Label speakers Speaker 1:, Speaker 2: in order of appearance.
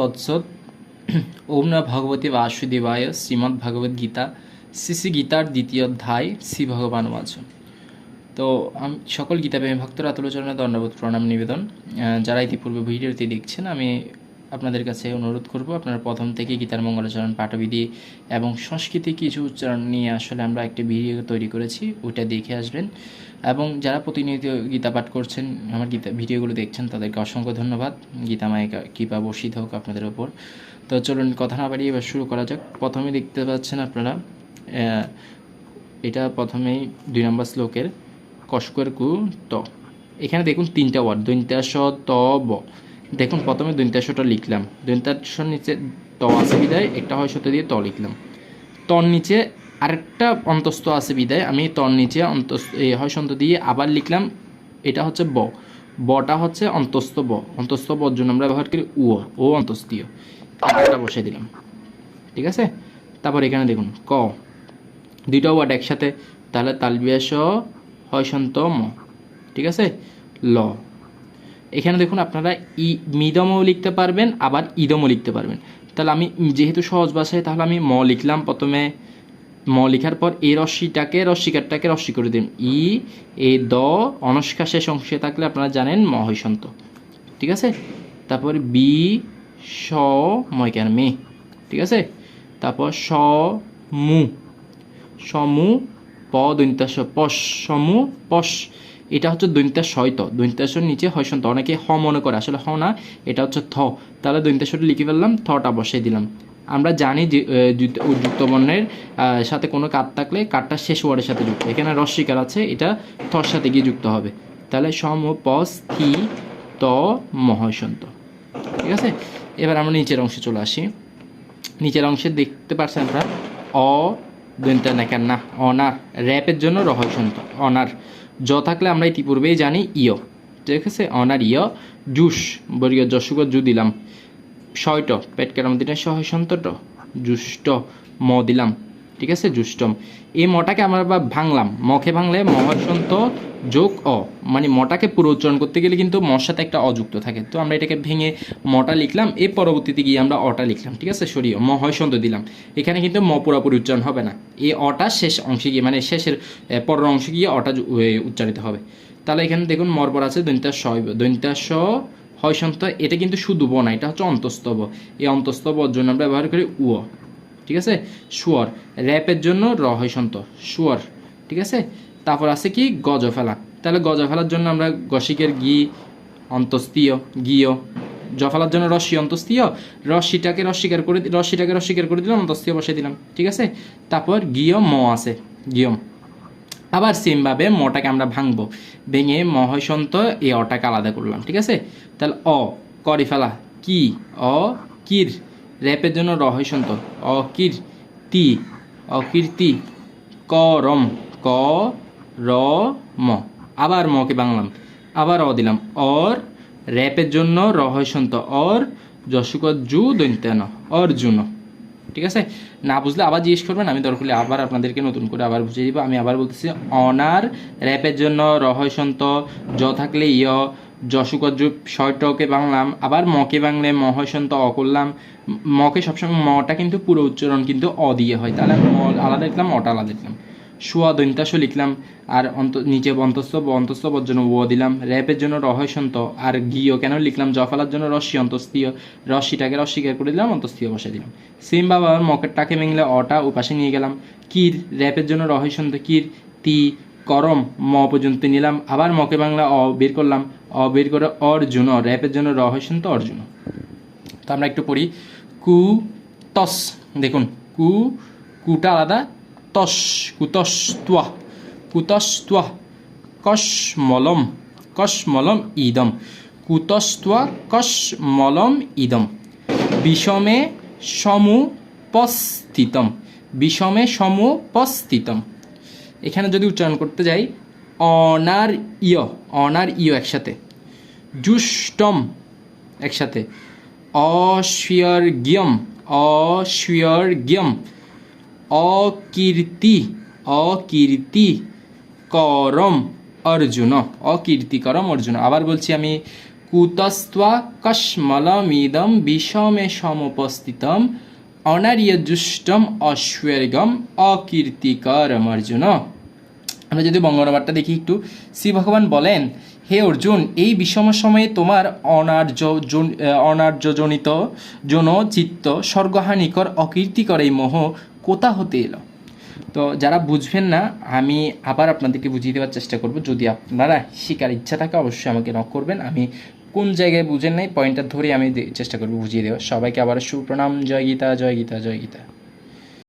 Speaker 1: তৎসৎ। ওম না ভগবতী বাসুদেবায় শ্রীমদ্ ভগবদ্ গীতা শ্রী গীতার দ্বিতীয় অধ্যায় শ্রী ভগবান বাচ তো আমি, সকল গীতাপ্রেমী ভক্তরা আতুলোচরণে দণ্ডবোধ প্রণাম নিবেদন। যারা ইতিপূর্বে ভিডিওটি দেখছেন, আমি আপনাদের কাছে অনুরোধ করব, আপনারা প্রথম থেকে গীতার মঙ্গলাচরণ পাঠবিধি এবং সংস্কৃতি কিছু উচ্চারণ নিয়ে আসলে আমরা একটি ভিডিও তৈরি করেছি ওইটা দেখে আসবেন। এবং যারা প্রতিনিয়ত গীতা পাঠ করছেন, আমার গীতা, ভিডিওগুলো দেখছেন, তাদেরকে অসংখ্য ধন্যবাদ। গীতা মায়ের কৃপা বর্ষিত হোক আপনাদের ওপর। তো চলুন কথা না বাড়িয়ে এবার শুরু করা যাক। প্রথমে দেখতে পাচ্ছেন আপনারা এটা প্রথমেই দুই নম্বর শ্লোকের, কস্কর কু ত। এখানে দেখুন তিনটা ওয়ার্ড, দৈন্তাস ত ব। দেখুন, প্রথমে দৈন্তাসটা লিখলাম। দৈন্তাসর নিচে ত আছে বিদায় একটা হয় সত্য দিয়ে ত লিখলাম। তর নিচে আরেকটা অন্তস্থ আছে বিদায়। আমি তর নিচে অন্তস্থ হয় সন্ত দিয়ে আবার লিখলাম, এটা হচ্ছে ব। বটা হচ্ছে অন্তস্থ ব। অন্তস্থ বর জন্য আমরা ব্যবহার করি উ, ও অন্তস্থীয়। এটা বসে দিলাম। ঠিক আছে? তারপর এখানে দেখুন, ক। দুইটা ওয়ার্ড একসাথে, তাহলে তালবিয়াস হয় সন্ত, ম। ঠিক আছে? ল। এখানে দেখুন আপনারা ই, মিদমও লিখতে পারবেন, আবার ইদমও লিখতে পারবেন। তাহলে আমি যেহেতু সহজ ভাষায়, তাহলে আমি ম লিখলাম প্রথমে। ম লিখার পর এ রশ্মিটাকে, রশ্মিকারটাকে রশ্মি করে দিন। ই, এ, দ অনস্কা শেষ অংশে থাকলে আপনারা জানেন ম হয় সন্ত ঠিক আছে? তারপর বি, স, ময়কার মে। ঠিক আছে? তারপর স, মু। সমু প, দৈন্তাস, পশ। সমু পশ। এটা হচ্ছে দৈন্তাস শয়ত দৈন্তাসর নিচে হয়সন্ত অনেকে হ মনে করে। আসলে হ না, এটা হচ্ছে থ। তাহলে দৈন্তাসরটা লিখে ফেললাম, থটা বসিয়ে দিলাম। আমরা জানি যে যুক্ত- বর্ণের সাথে কোনো কাঠ থাকলে কাঠটা শেষ ওয়ার্ডের সাথে যুক্ত। এখানে রস্বীকার আছে, এটা থর সাথে গিয়ে যুক্ত হবে। তাহলে সম পস থি ত মহসন্ত ঠিক আছে? এবার আমরা নিচের অংশে চলে আসি। নিচের অংশে দেখতে পাচ্ছেন আপনারা, অ দন্তা নাকার না, অনার র্যাপের জন্য রহস্যন্ত অনার। জ থাকলে আমরা ইতিপূর্বেই জানি ইয়। ঠিক আছে? অনার ইয়, জুস, বর্গীয় যশুক জু দিলাম। ছয়ট পেট কেরাম দিনে সহসন্তট জুষ্ট ম দিলাম। ঠিক আছে? জুষ্টম এই মটাকে আমরা বা ভাঙলাম। মখে ভাঙলে মহাসন্ত যোগ অ। মানে মটাকে পুরো উচ্চারণ করতে গেলে কিন্তু মর সাথে একটা অযুক্ত থাকে। তো আমরা এটাকে ভেঙে মটা লিখলাম। এর পরবর্তীতে গিয়ে আমরা অটা লিখলাম। ঠিক আছে? সরিয়ে ম হয় সন্ত দিলাম। এখানে কিন্তু ম পুরোপুরি উচ্চারণ হবে না। এই অটা শেষ অংশে গিয়ে মানে শেষের এ, পরের অংশে গিয়ে অটা উচ্চারিত হবে। তাহলে এখানে দেখুন মরপর আছে দৈন্তা শৈব দৈন্তা স হয় সন্ত এটা কিন্তু শুধু ব না, এটা হচ্ছে অন্তস্তব এই অন্তস্তবর জন্য আমরা ব্যবহার করি উয়। ঠিক আছে? সুয়ার। র্যাপের জন্য র হয় সন্ত সুয়ার। ঠিক আছে? তারপর আছে কি? গজ ফেলা তাহলে গজ ফেলার জন্য আমরা গসিকের গি অন্তস্তীয় গিয়। জফালার জন্য রশ্মি অন্তস্তীয় রশ্মিটাকে রস্বীকার করে রশ্মিটাকে রস্বীকার করে দিলাম অন্তস্তীয় বসে দিলাম। ঠিক আছে? তারপর গিয় ম আছে, গিয়ম। আবার সেমভাবে মটাকে আমরা ভাঙবো। ভেঙে ম হয় সন্ত এই অটাকে আলাদা করলাম, ঠিক আছে? তাহলে অ, করি ফেলা। কি? অ, কির। র্যাপের জন্য র হয় সন্ত অ, কির তি। অকীর্তি ক, রম। ক, র, ম। আবার মকে বাংলাম আবার অ দিলাম। অর, র্যাপের জন্য র সন্ত অর যশুক জু দৈন্তান অর্জুন। ঠিক আছে? না বুঝলে আবার জিজ্ঞেস করবেন, আমি দরকার আবার আপনাদেরকে নতুন করে আবার বুঝিয়ে দিব। আমি আবার বলতেছি, অনার র্যাপের জন্য রহস্যন্ত জ থাকলে ইয় যশুকজ শয়টকে বাংলাম, আবার মকে বাংলে মহসন্ত অ করলাম মকে সবসময় মটা কিন্তু পুরো উচ্চারণ কিন্তু অ দিয়ে হয়। তাহলে আলাদা লিখলাম অটা আলাদা লিখলাম সুয়া দৈন্তাস লিখলাম, আর অন্ত নিচে অন্তস্থ অন্তস্থবর জন্য ও দিলাম। র্যাপের জন্য রহস্যন্ত, আর গিও কেন লিখলাম? জফালার জন্য রশ্মি অন্তস্থীয়। রশ্মিটাকে রস্বীকার করে দিলাম, অন্তস্থীয় বসে দিলাম। সেম বাবা মকেরটাকে ভেঙলে অটা উপাসে নিয়ে গেলাম। কির? র্যাপের জন্য রহস্যন্ত কির। তি, করম, ম পর্যন্ত নিলাম। আবার মকে বাংলা অ বের করলাম। অ বের করে অর্জুন র্যাপের জন্য রহস্যন্ত অর্জুন। তো আমরা একটু পড়ি। কু, তস, দেখুন, কু, কুটা আলাদা তস কুতস তুয়া কুতস তুয়া কস মলম কস মলম ইদম। কুতস তুয়া কস মলম ইদম। বিষমে সমুপস্থিতম। বিষমে সমুপস্থিতম। এখানে যদি উচ্চারণ করতে যাই অনার ইয় অনার ইয় একসাথে। জুষ্টম একসাথে। অস্বর্গীয়ম অস্বর্গীয়ম অকীর্তি অকীর্তি করম অর্জুন অকীর্তিকরম অর্জুন। আবার বলছি আমি, কুতস্ত্বা কশ্মলমিদম বিষমে সমুপস্থিতম অনার্যজুষ্টম অশ্বের্গম অকীর্তিকরম অর্জুন। আমরা যদি বঙ্গনবারটা দেখি একটু, শ্রী ভগবান বলেন, হে অর্জুন, এই বিষম সময়ে তোমার অনার্য জন- অনার্যজনিত জন, চিত্ত, স্বর্গহানিকর অকীর্তিকর এই মোহ কোথা হতে এলো? তো যারা বুঝবেন না, আমি আবার আপনাদেরকে বুঝিয়ে দেওয়ার চেষ্টা করব। যদি আপনারা শিকার ইচ্ছা থাকে, অবশ্যই আমাকে নক করবেন। আমি কোন জায়গায় বুঝেন নাই পয়েন্টটা ধরে আমি চেষ্টা করব বুঝিয়ে দেওয়ার। সবাইকে আবার সুপ্রণাম জয় গীতা জয় গীতা জয় গীতা।